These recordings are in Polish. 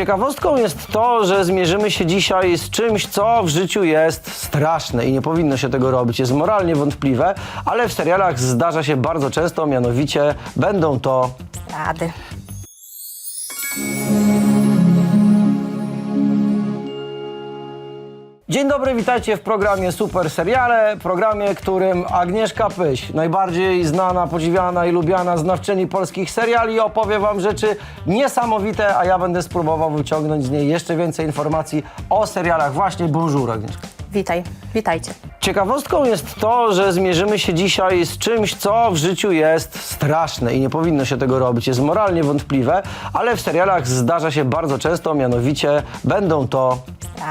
Ciekawostką jest to, że zmierzymy się dzisiaj z czymś, co w życiu jest straszne i nie powinno się tego robić. Jest moralnie wątpliwe, ale w serialach zdarza się bardzo często, mianowicie będą to Rady. Dzień dobry, witajcie w programie Super Seriale, programie, którym Agnieszka Pyś, najbardziej znana, podziwiana i lubiana znawczyni polskich seriali, opowie wam rzeczy niesamowite, a ja będę spróbował wyciągnąć z niej jeszcze więcej informacji o serialach. Właśnie, bonjour Agnieszka. Witaj, witajcie. Ciekawostką jest to, że zmierzymy się dzisiaj z czymś, co w życiu jest straszne i nie powinno się tego robić. Jest moralnie wątpliwe, ale w serialach zdarza się bardzo często, mianowicie będą to...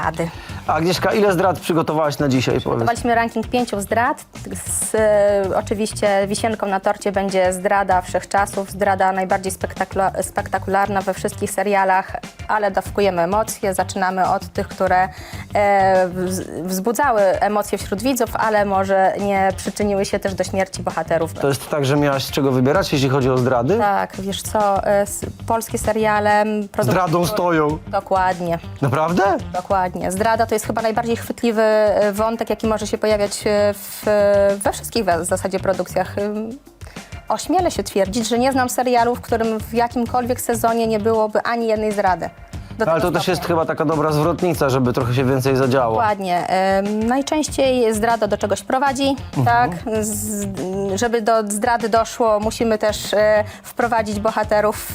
Rady. Agnieszka, ile zdrad przygotowałaś na dzisiaj? Powiedz. Przygotowaliśmy ranking pięciu zdrad. Z, e, oczywiście wisienką na torcie będzie zdrada wszechczasów, zdrada najbardziej spektakula- spektakularna we wszystkich serialach, ale dawkujemy emocje. Zaczynamy od tych, które e, wz- wzbudzały emocje wśród widzów, ale może nie przyczyniły się też do śmierci bohaterów. To jest tak, że miałaś z czego wybierać, jeśli chodzi o zdrady? Tak, wiesz co, e, s- polskie seriale... Zdradą stoją. Dokładnie. Naprawdę? Dokładnie. Zdrada to jest chyba najbardziej chwytliwy e, wątek, jaki może się pojawiać e, w, we wszystkich w zasadzie produkcjach. Ośmielę się twierdzić, że nie znam serialu, w którym w jakimkolwiek sezonie nie byłoby ani jednej zdrady. Do No, ale to też jest chyba taka dobra zwrotnica, żeby trochę się więcej zadziało. Dokładnie. Ym, Najczęściej zdrada do czegoś prowadzi, Mhm. tak? Z, żeby do zdrady doszło, musimy też e, wprowadzić bohaterów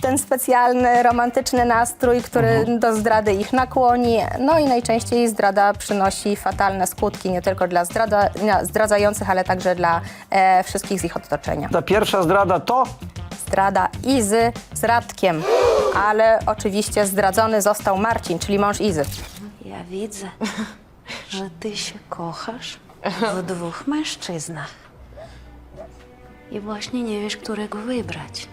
w, ten specjalny, romantyczny nastrój, który Mhm. do zdrady ich nakłoni. No i najczęściej zdrada przynosi fatalne skutki nie tylko dla zdrada, zdradzających, ale także dla e, wszystkich z ich otoczenia. Ta pierwsza zdrada to... Zdrada Izy z Radkiem, ale oczywiście zdradzony został Marcin, czyli mąż Izy. Ja widzę, że ty się kochasz w dwóch mężczyznach. I właśnie nie wiesz, którego wybrać.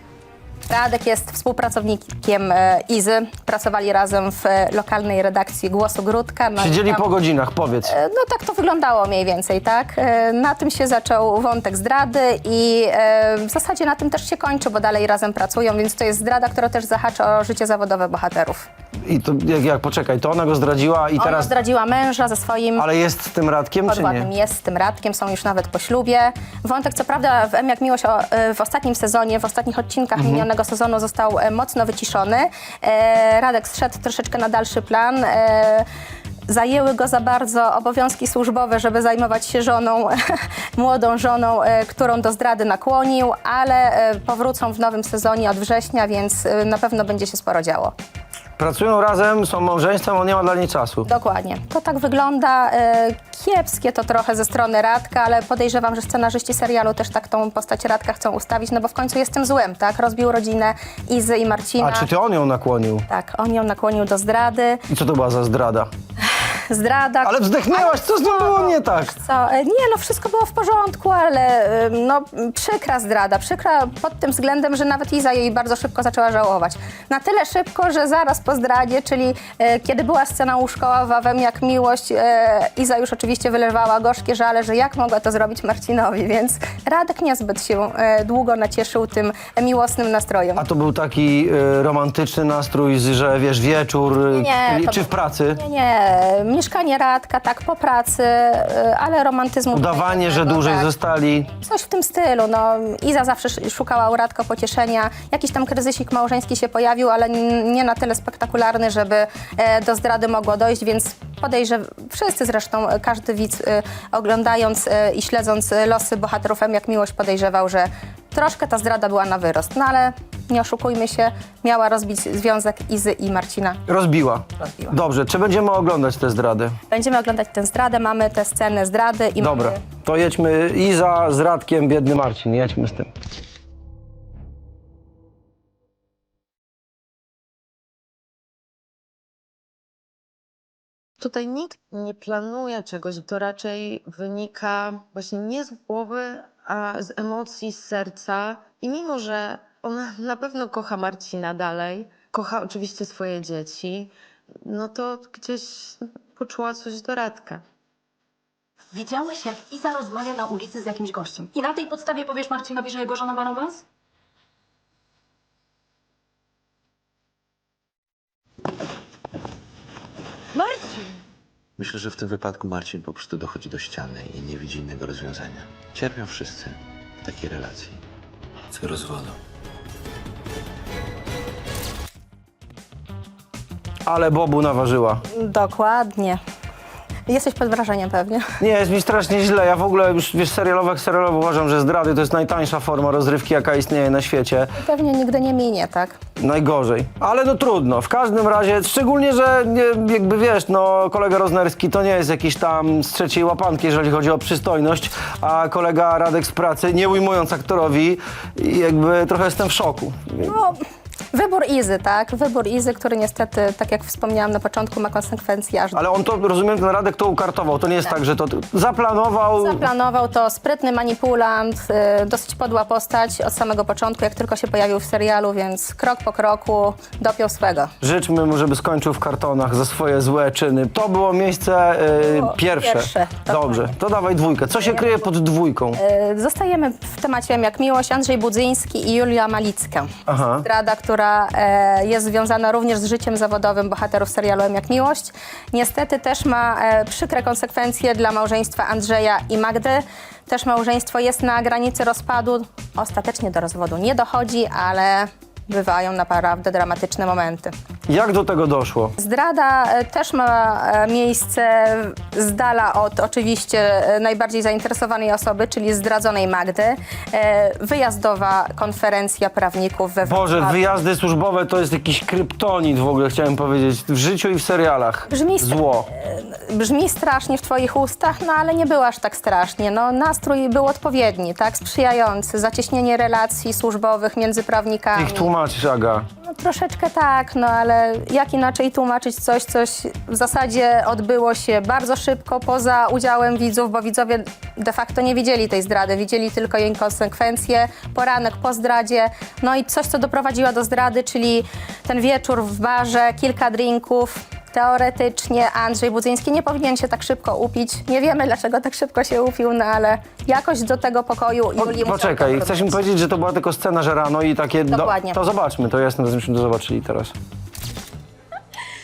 Radek jest współpracownikiem e, Izy. Pracowali razem w e, lokalnej redakcji Głosu Grudka. No i Siedzieli tam- po godzinach, powiedz. E, No tak to wyglądało mniej więcej, tak? E, Na tym się zaczął wątek zdrady i e, w zasadzie na tym też się kończy, bo dalej razem pracują, więc to jest zdrada, która też zahacza o życie zawodowe bohaterów. I to jak, jak poczekaj, to ona go zdradziła i Ona teraz... zdradziła męża ze swoim Ale jest z tym Radkiem, czy podwładnym. nie? Jest z tym Radkiem, są już nawet po ślubie. Wątek, co prawda, w M jak Miłość o, e, w ostatnim sezonie, w ostatnich odcinkach Mhm. minionego sezonu został e, mocno wyciszony. E, Radek zszedł troszeczkę na dalszy plan. E, Zajęły go za bardzo obowiązki służbowe, żeby zajmować się żoną, młodą żoną, e, którą do zdrady nakłonił, ale e, powrócą w nowym sezonie od września, więc e, na pewno będzie się sporo działo. Pracują razem, są małżeństwem, on nie ma dla niej czasu. Dokładnie. To tak wygląda. E, kiepskie to trochę ze strony Radka, ale podejrzewam, że scenarzyści serialu też tak tą postać Radka chcą ustawić, no bo w końcu jest tym złym, tak? Rozbił rodzinę Izy i Marcina. A czy ty on ją nakłonił? Tak, on ją nakłonił do zdrady. I co to była za zdrada? Zdrada. Ale wzdechnęłaś, co z nią było nie tak? Co? E, Nie, no wszystko było w porządku, ale e, no przykra zdrada. Przykra pod tym względem, że nawet Iza jej bardzo szybko zaczęła żałować. Na tyle szybko, że zaraz po zdradzie, czyli e, kiedy była scena łóżkowa we mnie jak miłość, e, Iza już oczywiście wylewała gorzkie żale, że jak mogła to zrobić Marcinowi, więc Radek niezbyt się e, długo nacieszył tym miłosnym nastrojem. A to był taki y, romantyczny nastrój, że wiesz, wieczór, Nie, to czy był- w pracy? Nie, nie, mieszkanie Radka, tak, po pracy, e, ale romantyzmu... Udawanie, że dłużej tak. zostali. Coś w tym stylu. No, Iza zawsze sz- szukała u Radka pocieszenia. Jakiś tam kryzysik małżeński się pojawił, ale n- nie na tyle spektakularny, żeby e, do zdrady mogło dojść, więc podejrzewam, wszyscy zresztą, e, każdy widz e, oglądając e, i śledząc e, losy bohaterów M jak Miłość podejrzewał, że troszkę ta zdrada była na wyrost. No ale nie oszukujmy się, miała rozbić związek Izy i Marcina. Rozbiła. Rozbiła. Dobrze, czy będziemy oglądać te zdrady? Będziemy oglądać tę zdradę, mamy tę scenę zdrady i Dobra, mamy to jedźmy Iza z Radkiem, biedny Marcin, jedźmy z tym. Tutaj nikt nie planuje czegoś, to raczej wynika właśnie nie z głowy, a z emocji, z serca. I mimo, że ona na pewno kocha Marcina dalej, kocha oczywiście swoje dzieci, no to gdzieś poczuła coś do Radka. Widziałeś, jak Iza rozmawia na ulicy z jakimś gościem. I na tej podstawie powiesz Marcinowi, że jego żona ma romans? Marcin! Myślę, że w tym wypadku Marcin po prostu dochodzi do ściany i nie widzi innego rozwiązania. Cierpią wszyscy w takiej relacji. Co rozwodu. Ale Bobu naważyła. Dokładnie. Jesteś pod wrażeniem pewnie. Nie, jest mi strasznie źle. Ja w ogóle już, wiesz, serialowo jak serialowo uważam, że zdrady to jest najtańsza forma rozrywki, jaka istnieje na świecie. Pewnie nigdy nie minie, tak? Najgorzej. Ale no trudno. W każdym razie, szczególnie, że nie, jakby wiesz, no kolega Roznerski to nie jest jakiś tam z trzeciej łapanki, jeżeli chodzi o przystojność, a kolega Radek z pracy, nie ujmując aktorowi, jakby trochę jestem w szoku. No, wybór Izy, tak? Wybór Izy, który niestety, tak jak wspomniałam na początku, ma konsekwencje aż do Ale on to, rozumiem, ten Radek to ukartował. To nie jest tak, że to zaplanował. Zaplanował to sprytny manipulant, y, dosyć podła postać od samego początku, jak tylko się pojawił w serialu, więc krok po kroku dopiął swego. Życzmy mu, żeby skończył w kartonach za swoje złe czyny. To było miejsce y, Było pierwsze. pierwsze, Dobrze, dokładnie. to dawaj dwójkę. Co się kryje pod dwójką? Y, Zostajemy w temacie jak miłość, Andrzej Budzyński i Julia Malicka. Aha. Zdrada, która e, jest związana również z życiem zawodowym bohaterów serialu M jak miłość. Niestety też ma e, przykre konsekwencje dla małżeństwa Andrzeja i Magdy. Też małżeństwo jest na granicy rozpadu. Ostatecznie do rozwodu nie dochodzi, ale bywają naprawdę dramatyczne momenty. Jak do tego doszło? Zdrada e, też ma e, miejsce z dala od oczywiście e, najbardziej zainteresowanej osoby, czyli zdradzonej Magdy. E, Wyjazdowa konferencja prawników we Boże, Wrocławiu. wyjazdy służbowe to jest jakiś kryptonit w ogóle, chciałem powiedzieć, w życiu i w serialach. Brzmi Zło. Brzmi strasznie w Twoich ustach, no ale nie było aż tak strasznie. No, nastrój był odpowiedni, tak? Sprzyjający. Zacieśnienie relacji służbowych między prawnikami. Tłumaczysz, Aga. No, troszeczkę tak, no ale jak inaczej tłumaczyć coś, coś w zasadzie odbyło się bardzo szybko, poza udziałem widzów, bo widzowie de facto nie widzieli tej zdrady, widzieli tylko jej konsekwencje, poranek po zdradzie, no i coś, co doprowadziło do zdrady, czyli ten wieczór w barze, kilka drinków. Teoretycznie Andrzej Budzyński nie powinien się tak szybko upić. Nie wiemy, dlaczego tak szybko się upił, no ale jakoś do tego pokoju Julii musiał Poczekaj, chcesz mi powiedzieć, że to była tylko scena, że rano i takie... do- Dokładnie. To zobaczmy, to jasne, żebyśmy to zobaczyli teraz.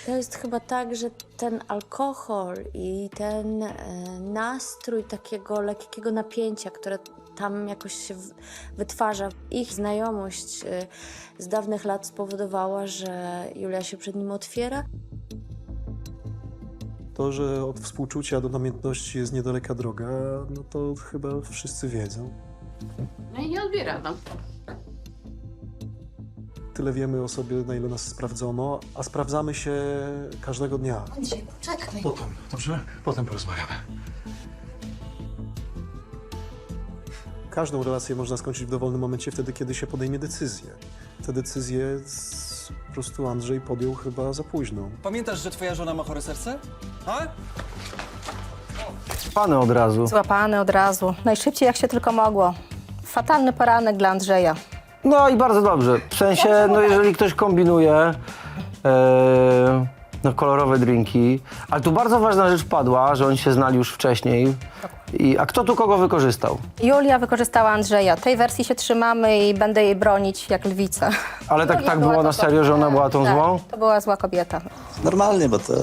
To jest chyba tak, że ten alkohol i ten e, nastrój takiego lekkiego napięcia, które tam jakoś się w- wytwarza, ich znajomość e, z dawnych lat spowodowała, że Julia się przed nim otwiera. To, że od współczucia do namiętności jest niedaleka droga, no to chyba wszyscy wiedzą. No i nie odbiera, no. Tyle wiemy o sobie, na ile nas sprawdzono, a sprawdzamy się każdego dnia. Potem, dobrze? Potem porozmawiamy. Każdą relację można skończyć w dowolnym momencie wtedy, kiedy się podejmie decyzję. Te decyzje po prostu Andrzej podjął chyba za późno. Pamiętasz, że twoja żona ma chore serce? A? Pany od razu. Złapany od razu, najszybciej jak się tylko mogło. Fatalny poranek dla Andrzeja. No i bardzo dobrze. W sensie, no jeżeli ktoś kombinuje e, no, kolorowe drinki, ale tu bardzo ważna rzecz padła, że oni się znali już wcześniej. I, a kto tu kogo wykorzystał? Julia wykorzystała Andrzeja. Tej wersji się trzymamy i będę jej bronić jak lwica. Ale tak, Julia tak była było na serio, że ona była tą tak, złą? To była zła kobieta. Normalnie, bo to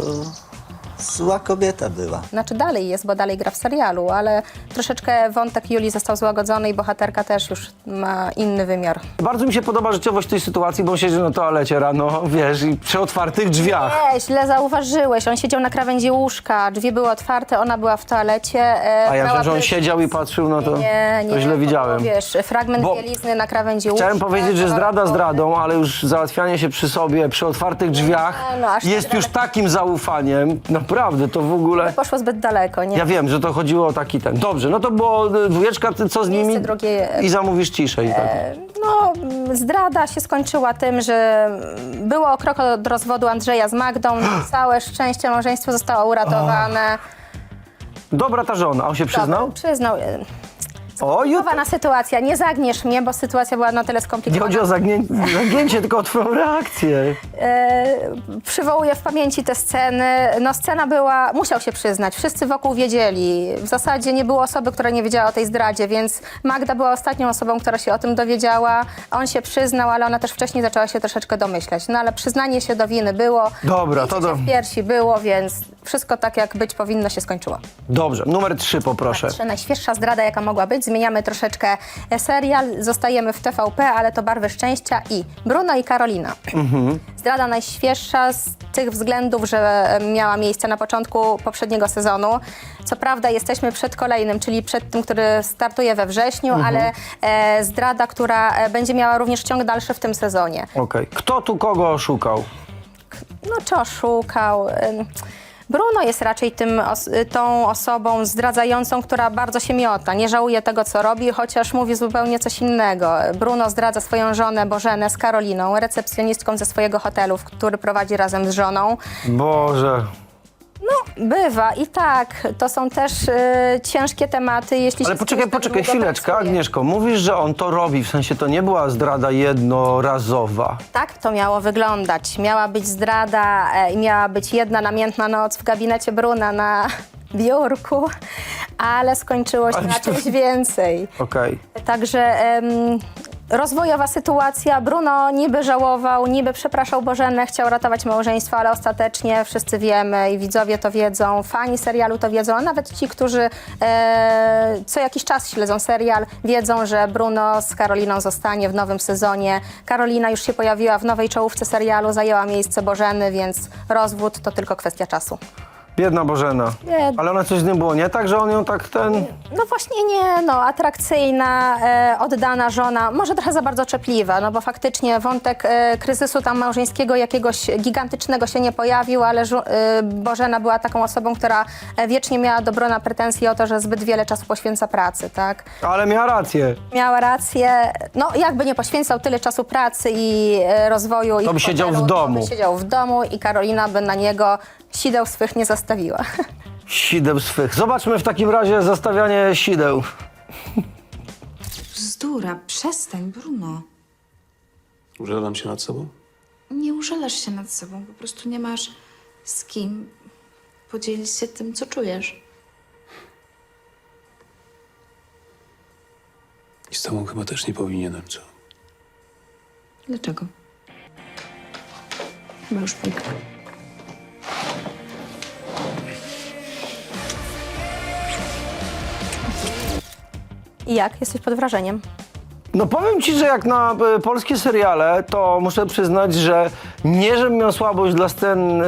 zła kobieta była. Znaczy dalej jest, bo dalej gra w serialu, ale troszeczkę wątek Julii został złagodzony i bohaterka też już ma inny wymiar. Bardzo mi się podoba życiowość tej sytuacji, bo on siedzi na toalecie rano, wiesz, i przy otwartych drzwiach. Nie, źle zauważyłeś. On siedział na krawędzi łóżka, drzwi były otwarte, ona była w toalecie. e, A ja brała wiem, że on prysznic. siedział i patrzył, no to, nie, nie, to źle było, widziałem. Wiesz, fragment Bo- bielizny na krawędzi łóżka. Chciałem powiedzieć, że zdrada zdradą, ale już załatwianie się przy sobie, przy otwartych drzwiach no, aż tak jest już daleko. takim zaufaniem. Naprawdę, to w ogóle... Poszło zbyt daleko, nie? Ja wiem, że to chodziło o taki ten. Dobrze, no to było y, dwójeczka, ty co z Miejsce nimi? drugie, e, I zamówisz ciszej. Tak. No, mm, zdrada się skończyła tym, że mm, było o krok od rozwodu Andrzeja z Magdą. Całe szczęście małżeństwo zostało uratowane. Dobra ta żona, a on się przyznał? Przyznał. e, Chowana sytuacja, nie zagniesz mnie, bo sytuacja była na tyle nie skomplikowana. chodzi o zagnię- zagięcie, tylko o twoją reakcję. E, przywołuję w pamięci te sceny. No scena była, musiał się przyznać, wszyscy wokół wiedzieli. W zasadzie nie było osoby, która nie wiedziała o tej zdradzie, więc Magda była ostatnią osobą, która się o tym dowiedziała. On się przyznał, ale ona też wcześniej zaczęła się troszeczkę domyślać. No ale przyznanie się do winy było. Dobra, to do... W piersi było, więc wszystko tak jak być powinno się skończyło. Dobrze, numer trzy poproszę. Patrzę, najświeższa zdrada, jaka mogła być. Zmieniamy troszeczkę serial, zostajemy w TVP, ale to Barwy Szczęścia i Bruno i Karolina. Zdrada najświeższa z tych względów, że miała miejsce na początku poprzedniego sezonu. Co prawda jesteśmy przed kolejnym, czyli przed tym, który startuje we wrześniu, ale e, zdrada, która e, będzie miała również ciąg dalszy w tym sezonie. Okej. Kto tu kogo oszukał? No czy oszukał? Ym, Bruno jest raczej tym os- tą osobą zdradzającą, która bardzo się miota, nie żałuje tego, co robi, chociaż mówi zupełnie coś innego. Bruno zdradza swoją żonę Bożenę z Karoliną, recepcjonistką ze swojego hotelu, który prowadzi razem z żoną. Boże. Bywa i tak, to są też y, ciężkie tematy, jeśli Ale się z poczekaj, kimś tak poczekaj, długo chwileczkę, pracuje. Agnieszko. Mówisz, że on to robi, w sensie to nie była zdrada jednorazowa. Tak to miało wyglądać. Miała być zdrada e, i miała być jedna namiętna noc w gabinecie Bruna na biurku, ale skończyło się Ale na to- czymś więcej. Okej. Także em, rozwojowa sytuacja. Bruno niby żałował, niby przepraszał Bożenę, chciał ratować małżeństwo, ale ostatecznie wszyscy wiemy i widzowie to wiedzą, fani serialu to wiedzą, a nawet ci, którzy e, co jakiś czas śledzą serial, wiedzą, że Bruno z Karoliną zostanie w nowym sezonie. Karolina już się pojawiła w nowej czołówce serialu, zajęła miejsce Bożeny, więc rozwód to tylko kwestia czasu. Biedna Bożena. Ale ona coś z nim było nie tak, że on ją tak ten... No właśnie nie, no atrakcyjna, e, oddana żona, może trochę za bardzo czepliwa, no bo faktycznie wątek e, kryzysu tam małżeńskiego jakiegoś gigantycznego się nie pojawił, ale żu- e, Bożena była taką osobą, która e, wiecznie miała do Brona pretensje o to, że zbyt wiele czasu poświęca pracy, tak? Ale miała rację. Miała rację, no jakby nie poświęcał tyle czasu pracy i e, rozwoju To ich by siedział w domu. To by siedział w domu i Karolina by na niego sideł swych nie zastawiła. Sideł swych. Zobaczmy w takim razie zastawianie sideł. Bzdura, przestań, Bruno. Użelam się nad sobą? Nie użalasz się nad sobą, po prostu nie masz z kim podzielić się tym, co czujesz. I z tobą chyba też nie powinienem, co? Dlaczego? Chyba już pójdę. I jak? Jesteś pod wrażeniem? No powiem ci, że jak na e, polskie seriale, to muszę przyznać, że nie, żebym miał słabość dla scen, e,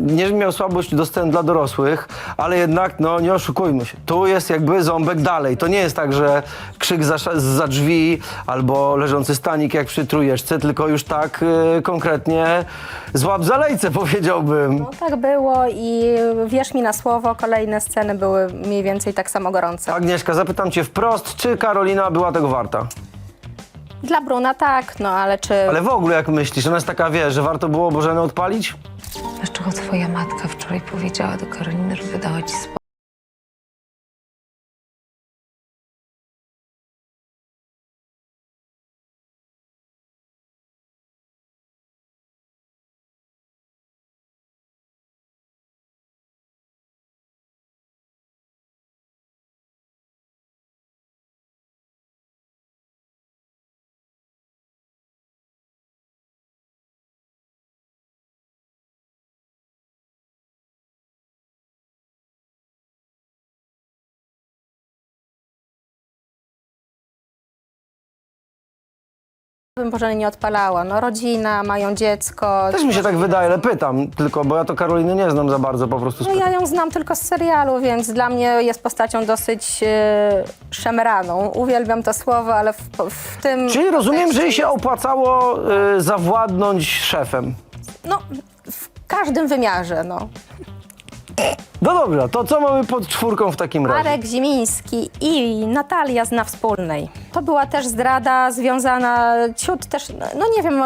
nie, żebym miał słabość do scen dla dorosłych, ale jednak, no nie oszukujmy się, tu jest jakby ząbek dalej. To nie jest tak, że krzyk za, za drzwi albo leżący stanik jak przy trójeczce, tylko już tak e, konkretnie złap zalejce powiedziałbym. No tak było i wierz mi na słowo, kolejne sceny były mniej więcej tak samo gorące. Agnieszka, zapytam cię wprost, czy Karolina była tego warta? Dla Bruna tak, no ale czy... Ale w ogóle jak myślisz, ona jest taka, wie, że warto było Bożenę odpalić? Dlaczego twoja matka wczoraj powiedziała do Karoliny, że wydała ci spokój? Bym Bożeny nie odpalała. No rodzina, mają dziecko. Też mi się tak wydaje, ale pytam tylko, bo ja to Karoliny nie znam za bardzo, po prostu No ja ją znam tylko z serialu, więc dla mnie jest postacią dosyć e, szemraną. Uwielbiam to słowo, ale w, w tym... Czyli rozumiem, że jej się opłacało y, zawładnąć szefem. No, w każdym wymiarze, no. No dobra, to co mamy pod czwórką w takim razie? Marek Zimiński i Natalia zna wspólnej. To była też zdrada związana, ciut też, no nie wiem,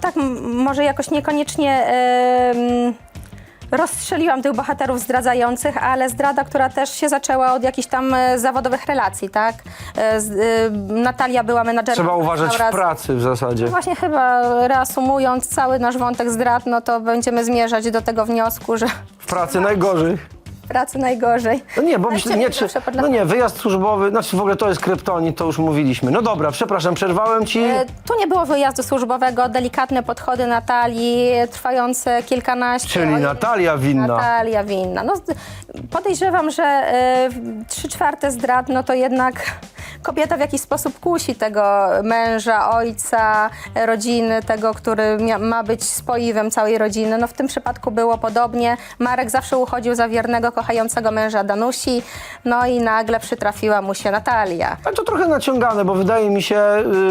tak może jakoś niekoniecznie rozstrzeliłam tych bohaterów zdradzających, ale zdrada, która też się zaczęła od jakichś tam e, zawodowych relacji, tak? E, e, Natalia była menadżerką. Trzeba uważać w pracy w zasadzie. Właśnie chyba reasumując cały nasz wątek zdrad, no to będziemy zmierzać do tego wniosku, że W pracy najgorzej. Pracy najgorzej. No nie, bo myślę, nie, czy, no nie, wyjazd służbowy, znaczy w ogóle to jest kryptonit, to już mówiliśmy. No dobra, przepraszam, przerwałem ci. E, Tu nie było wyjazdu służbowego, delikatne podchody Natalii, trwające kilkanaście... Czyli ojej, Natalia winna. Natalia winna. No, podejrzewam, że e, trzy czwarte zdrad, no to jednak kobieta w jakiś sposób kusi tego męża, ojca, rodziny, tego, który ma być spoiwem całej rodziny. No w tym przypadku było podobnie. Marek zawsze uchodził za wiernego, kochającego męża Danusi, no i nagle przytrafiła mu się Natalia. Ale to trochę naciągane, bo wydaje mi się,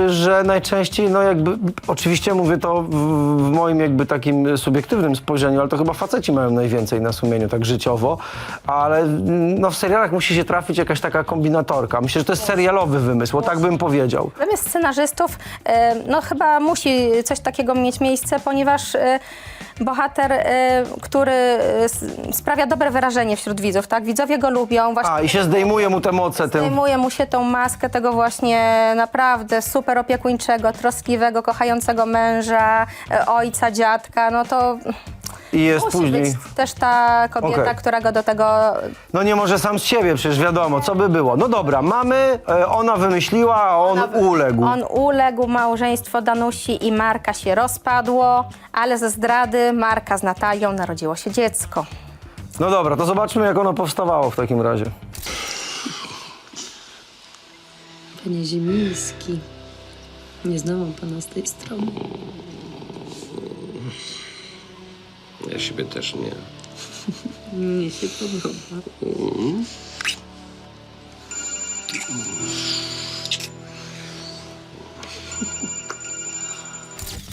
y, że najczęściej, no jakby, oczywiście mówię to w, w moim jakby takim subiektywnym spojrzeniu, ale to chyba faceci mają najwięcej na sumieniu, tak życiowo, ale mm, no w serialach musi się trafić jakaś taka kombinatorka. Myślę, że to jest serialowy wymysł, o tak bym powiedział. Zamiast scenarzystów, e, no chyba musi coś takiego mieć miejsce, ponieważ e, bohater, e, który e, s- sprawia dobre wrażenie wśród widzów, tak? Widzowie go lubią, właśnie A, i się zdejmuje mu te moce tym. zdejmuje mu się tą maskę tego właśnie naprawdę super opiekuńczego, troskliwego, kochającego męża, e, ojca, dziadka, no to I jest musi później. być też ta kobieta, Okej. która go do tego No nie może sam z siebie, przecież wiadomo, co by było. No dobra, mamy, e, ona wymyśliła, a on uległ. On uległ, małżeństwo Danusi i Marka się rozpadło, ale ze zdrady Marka z Natalią narodziło się dziecko. No dobra, to zobaczmy, jak ono powstawało w takim razie. Panie Ziemiński, nie znałam pana z tej strony. Ja siebie też nie. Mnie się podoba.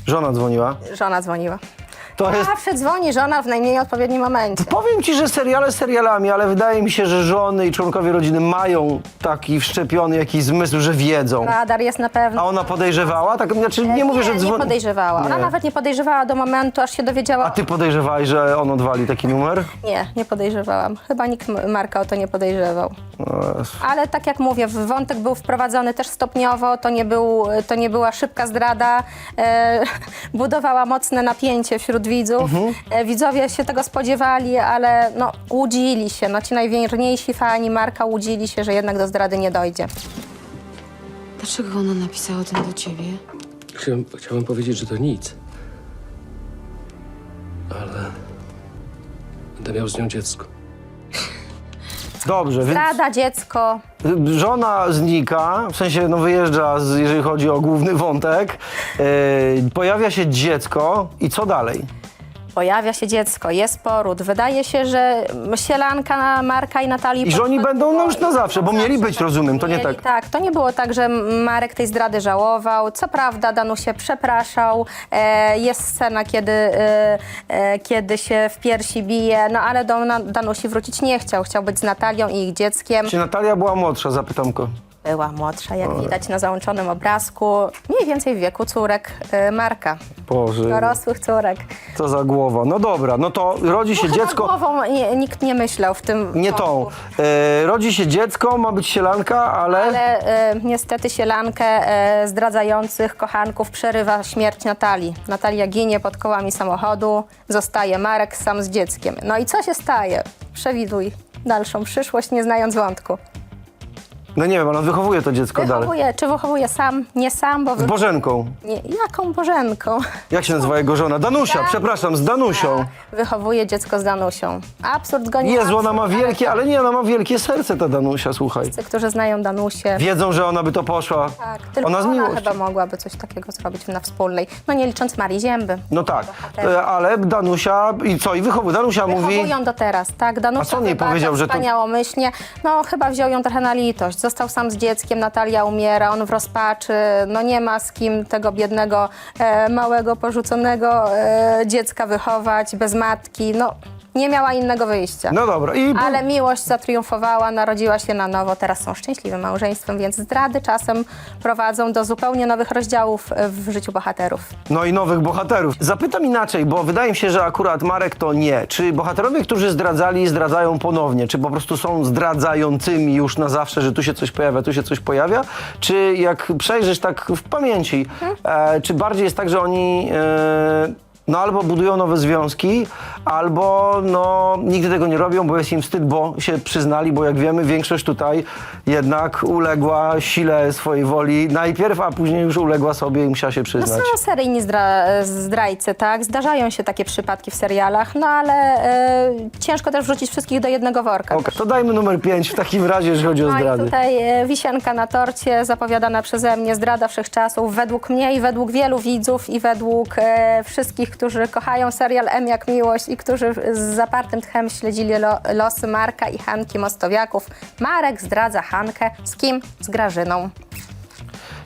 Żona dzwoniła. Żona dzwoniła. To jest... Zawsze dzwoni żona w najmniej odpowiednim momencie. Powiem ci, że seriale serialami, ale wydaje mi się, że żony i członkowie rodziny mają taki wszczepiony jakiś zmysł, że wiedzą. Radar jest na pewno. A ona podejrzewała? Tak, znaczy nie mówię, że nie dzwoni... podejrzewała. Ona Nie. nawet nie podejrzewała do momentu, aż się dowiedziała. A ty podejrzewałeś, że on odwali taki numer? Nie, nie podejrzewałam. Chyba nikt M- Marka o to nie podejrzewał. No. Ale tak jak mówię, w- wątek był wprowadzony też stopniowo, to nie, był, to nie była szybka zdrada, e, budowała mocne napięcie wśród widzów. E, widzowie się tego spodziewali, ale no, łudzili się, no, ci najwierniejsi fani Marka łudzili się, że jednak do zdrady nie dojdzie. Dlaczego ona napisała tym do ciebie? Chciałem, chciałem powiedzieć, że to nic. Ale będę miał z nią dziecko. Dobrze, więc Zdrada, dziecko, żona znika, w sensie no wyjeżdża, z, jeżeli chodzi o główny wątek. E, pojawia się dziecko i co dalej? Pojawia się dziecko, jest poród. Wydaje się, że sielanka Marka i Natalii... I że oni będą no już na zawsze, bo mieli być, tak. rozumiem, to nie Mieli, tak. Tak, to nie było tak, że Marek tej zdrady żałował. Co prawda Danusie przepraszał. E, jest scena, kiedy, e, e, kiedy się w piersi bije, no ale do na, Danusi wrócić nie chciał. Chciał być z Natalią i ich dzieckiem. Czy Natalia była młodsza, zapytam go. Była młodsza, jak widać na załączonym obrazku. Mniej więcej w wieku córek e, Marka. Boże, Dorosłych córek. co za głowa. No dobra, no to rodzi się Chyba dziecko... głową nie, nikt nie myślał w tym Nie tą. wątku. E, rodzi się dziecko, ma być sielanka, ale... Ale e, niestety sielankę e, zdradzających kochanków przerywa śmierć Natalii. Natalia ginie pod kołami samochodu, zostaje Marek sam z dzieckiem. No i co się staje? Przewiduj dalszą przyszłość, nie znając wątku. No nie wiem, ale on wychowuje to dziecko dalej. Wychowuje, czy wychowuje sam? Nie sam, bo... Z. Bożenką. Nie, jaką Bożenką? Jak się nazywa jego żona? Danusia, przepraszam, z Danusią. Wychowuje dziecko z Danusią. Absurd goni Jezu, ona ma absurd, wielkie, ale nie, ona ma wielkie serce, ta Danusia, słuchaj. Wszyscy, którzy znają Danusię, Wiedzą, że ona by to poszła. tak, tylko ona ona, z miłości. chyba mogłaby coś takiego zrobić na wspólnej. No nie licząc Marii Zięby. No tak, e, ale Danusia, i co, i wychowuje. Danusia mówi... Wychowują do teraz, tak? Danusia A co on jej powiedział, że to- wspaniałomyślnie. No chyba wziął ją trochę na litość. Został sam z dzieckiem, Natalia umiera, on w rozpaczy. No nie ma z kim tego biednego, e, małego, porzuconego e, dziecka wychować, bez matki. No nie miała innego wyjścia. No dobra. I Ale miłość zatriumfowała, narodziła się na nowo, teraz są szczęśliwym małżeństwem, więc zdrady czasem prowadzą do zupełnie nowych rozdziałów e, w życiu bohaterów. No i nowych bohaterów. Zapytam inaczej, bo wydaje mi się, że akurat Marek to nie. Czy bohaterowie, którzy zdradzali, zdradzają ponownie? Czy po prostu są zdradzającymi już na zawsze, że tu się coś pojawia, tu się coś pojawia? Czy jak przejrzysz tak w pamięci, e, czy bardziej jest tak, że oni e, no albo budują nowe związki, albo no nigdy tego nie robią, bo jest im wstyd, bo się przyznali, bo jak wiemy, większość tutaj jednak uległa sile swojej woli najpierw, a później już uległa sobie i musiała się No przyznać. są seryjni zdra zdrajcy, tak? Zdarzają się takie przypadki w serialach, no ale e, ciężko też wrzucić wszystkich do jednego worka. Okej, to dajmy numer 5 w takim razie, jeżeli chodzi o No i zdrady. tutaj e, wisienka na torcie, zapowiadana przeze mnie, zdrada wszechczasów, według mnie i według wielu widzów i według e, wszystkich, którzy kochają serial M jak miłość i którzy z zapartym tchem śledzili lo, losy Marka i Hanki Mostowiaków. Marek zdradza Hankę. Z kim? Z Grażyną.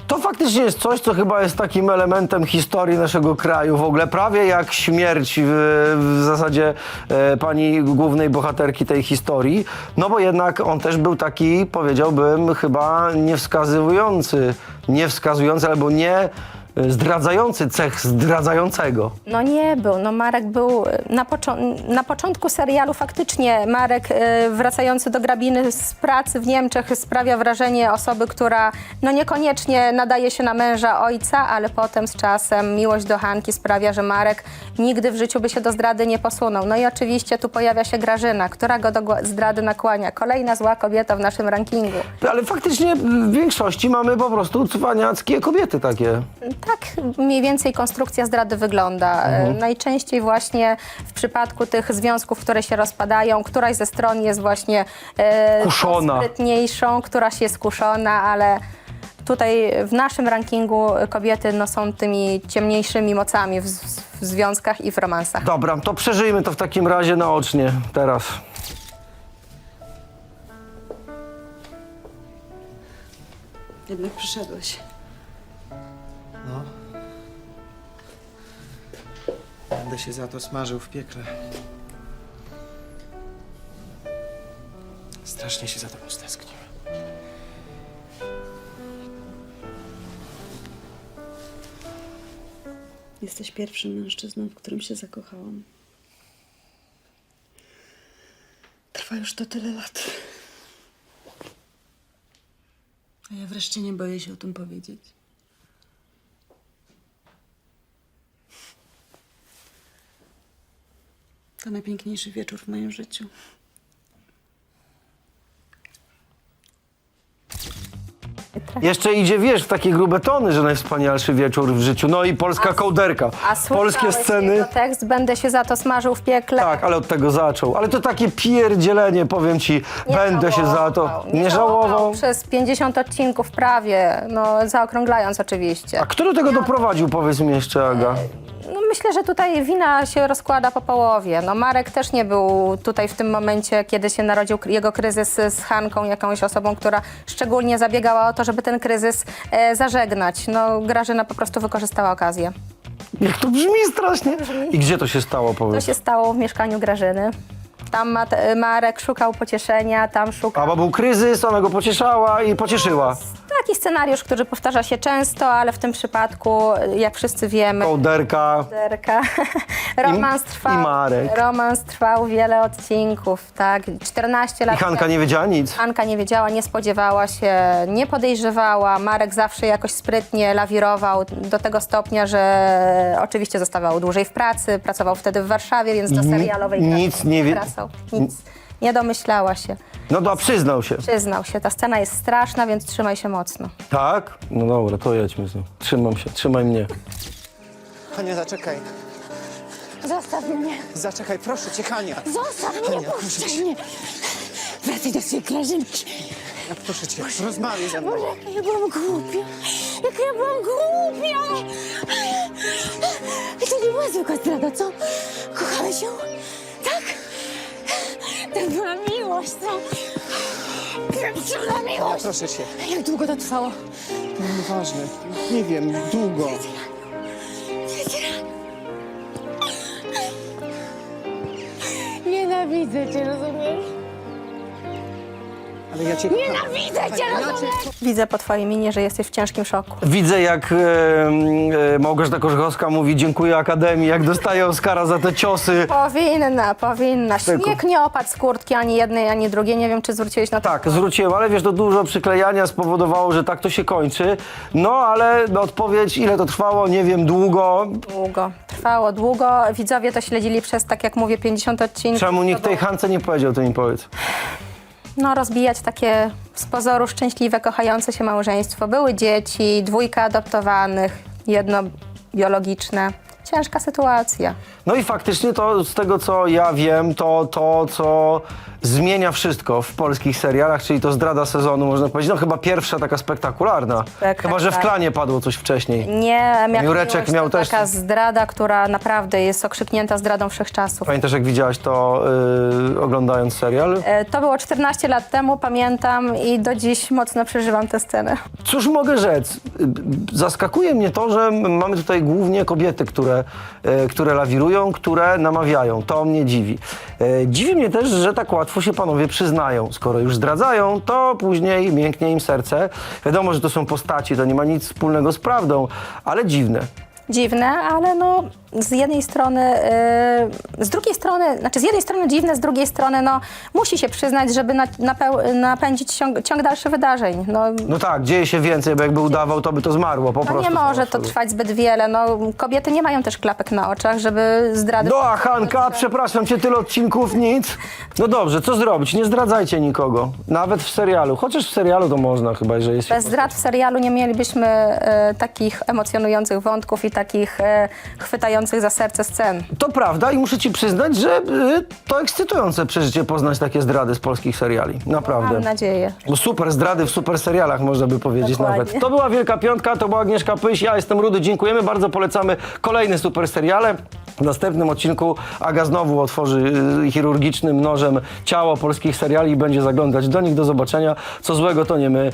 To faktycznie jest coś, co chyba jest takim elementem historii naszego kraju. W ogóle prawie jak śmierć w, w zasadzie e, pani głównej bohaterki tej historii. No bo jednak on też był taki, powiedziałbym, chyba niewskazujący, niewskazujący albo nie zdradzający cech zdradzającego. No nie był. No Marek był e, na, poczo- na początku serialu faktycznie Marek e, wracający do grabiny z pracy w Niemczech sprawia wrażenie osoby, która no niekoniecznie nadaje się na męża ojca, ale potem z czasem miłość do Hanki sprawia, że Marek nigdy w życiu by się do zdrady nie posunął. No i oczywiście tu pojawia się Grażyna, która go do gła- zdrady nakłania. Kolejna zła kobieta w naszym rankingu. Ale faktycznie w większości mamy po prostu cwaniackie kobiety takie. Tak mniej więcej konstrukcja zdrady wygląda. E, Najczęściej właśnie w przypadku tych związków, które się rozpadają, któraś ze stron jest właśnie e, Kuszona. sprytniejszą, któraś jest kuszona, ale tutaj w naszym rankingu kobiety no, są tymi ciemniejszymi mocami w, w związkach i w romansach. Dobra, to przeżyjmy to w takim razie naocznie teraz. Jednak przyszedłeś. No. Będę się za to smażył w piekle. Strasznie się za tobą stęskniłem. Jesteś pierwszym mężczyzną, w którym się zakochałam. Trwa już to tyle lat. A ja wreszcie nie boję się o tym powiedzieć. To najpiękniejszy wieczór w moim życiu. Jeszcze idzie, wiesz, w takie grube tony, że najwspanialszy wieczór w życiu. No i polska kołderka. A Polskie sceny. jego tekst, będę się za to smażył w piekle. Tak, ale od tego zaczął. Ale to takie pierdzielenie, powiem ci, Nie będę się za to. żałował. Nie żałował. Przez 50 odcinków prawie, no zaokrąglając oczywiście. A kto do tego doprowadził, powiedz mi jeszcze, Aga? Myślę, że tutaj wina się rozkłada po połowie. No Marek też nie był tutaj w tym momencie, kiedy się narodził jego kryzys z Hanką, jakąś osobą, która szczególnie zabiegała o to, żeby ten kryzys e, zażegnać. No Grażyna po prostu wykorzystała okazję. Jak to brzmi strasznie. I gdzie to się stało, To powiedz? się stało w mieszkaniu Grażyny. Tam Mate- Marek szukał pocieszenia, tam szukał... A bo był kryzys, ona go pocieszała i pocieszyła. Taki scenariusz, który powtarza się często, ale w tym przypadku, jak wszyscy wiemy, Kołderka. Derka. Romans trwał. i Marek. Romans trwał wiele odcinków, tak. 14 I lat. Hanka nie wiedziała nic. Hanka nie wiedziała, nie spodziewała się, nie podejrzewała. Marek zawsze jakoś sprytnie lawirował do tego stopnia, że oczywiście zostawał dłużej w pracy, pracował wtedy w Warszawie, więc do serialowej nic pracy nie wie- wracał. Nic. Nie domyślała się. No to przyznał się. Przyznał się. Ta scena jest straszna, więc trzymaj się mocno. Tak? No dobra, to jedźmy z nią. Trzymam się, trzymaj mnie. Hania, zaczekaj. Zostaw mnie. Zaczekaj, proszę cię, Hania. Zostaw mnie, Hania, proszę puszczaj cię. mnie. Wracaj do swojej Grażynki. Ja proszę cię, rozmawiaj ze mną. Boże, jaka ja byłam głupia. Jaka ja byłam głupia. I to nie była zwykła zdrada, co? Kochałeś ją? Tak? To była miłość, co? Pieprzona miłość. Proszę cię. Jak długo to trwało? Nieważne. Nie wiem, długo. Nie Nienawidzę cię, rozumiesz? Ale ja cię... Nienawidzę cię, rozumiesz? Widzę po twojej minie, że jesteś w ciężkim szoku. Widzę, jak e, e, Małgorzata Korzechowska mówi dziękuję Akademii, jak dostaje Oscara za te ciosy. Powinna, powinna. Śnieg nie opadł z kurtki ani jednej, ani drugiej. Nie wiem, czy zwróciłeś na to Tak, zwróciłem, ale wiesz, to dużo przyklejania spowodowało, że tak to się kończy. No, ale odpowiedź, ile to trwało, nie wiem, długo. długo. Trwało długo. Widzowie to śledzili przez, tak jak mówię, 50 odcinków. Czemu nikt tej Hance nie powiedział, to mi powiedz. No, rozbijać takie z pozoru szczęśliwe, kochające się małżeństwo. Były dzieci, dwójka adoptowanych, jedno biologiczne. Ciężka sytuacja. No i faktycznie to, z tego co ja wiem, to to, co zmienia wszystko w polskich serialach, czyli to zdrada sezonu, można powiedzieć. No chyba pierwsza taka spektakularna. Tak, chyba, tak, że w tak. klanie padło coś wcześniej. Nie, jak Jureczek miał też- taka zdrada, która naprawdę jest okrzyknięta zdradą wszechczasów. Pamiętasz, jak widziałaś to yy, oglądając serial? E, To było 14 lat temu, pamiętam i do dziś mocno przeżywam tę scenę. Cóż mogę rzec? Zaskakuje mnie to, że mamy tutaj głównie kobiety, które, e, które lawirują, które namawiają. To mnie dziwi. E, Dziwi mnie też, że tak łatwo się panowie przyznają. Skoro już zdradzają, to później mięknie im serce. Wiadomo, że to są postaci, to nie ma nic wspólnego z prawdą, ale dziwne. Dziwne, ale no z jednej strony, yy, z drugiej strony, znaczy z jednej strony dziwne, z drugiej strony no musi się przyznać, żeby na, napeł, napędzić ciąg, ciąg dalszy wydarzeń. No, No tak, dzieje się więcej, bo jakby udawał, to by to zmarło po no prostu. nie może to trwać zbyt wiele. No, kobiety nie mają też klapek na oczach, żeby zdrady... No a Hanka, przepraszam cię, tyle odcinków, nic. No dobrze, co zrobić? Nie zdradzajcie nikogo. Nawet w serialu. Chociaż w serialu to można chyba, że jest... Bez zdrad w serialu nie mielibyśmy e, takich emocjonujących wątków i takich e, chwytających za serce scen. To prawda i muszę ci przyznać, że y, to ekscytujące przeżycie poznać takie zdrady z polskich seriali. Naprawdę. Mam nadzieję. Bo super zdrady w super serialach, można by powiedzieć Dokładnie. nawet. To była Wielka Piątka, to była Agnieszka Pyś, ja jestem Rudy, dziękujemy, bardzo polecamy kolejne super seriale. W następnym odcinku Aga znowu otworzy y, chirurgicznym nożem ciało polskich seriali i będzie zaglądać do nich. Do zobaczenia. Co złego to nie my.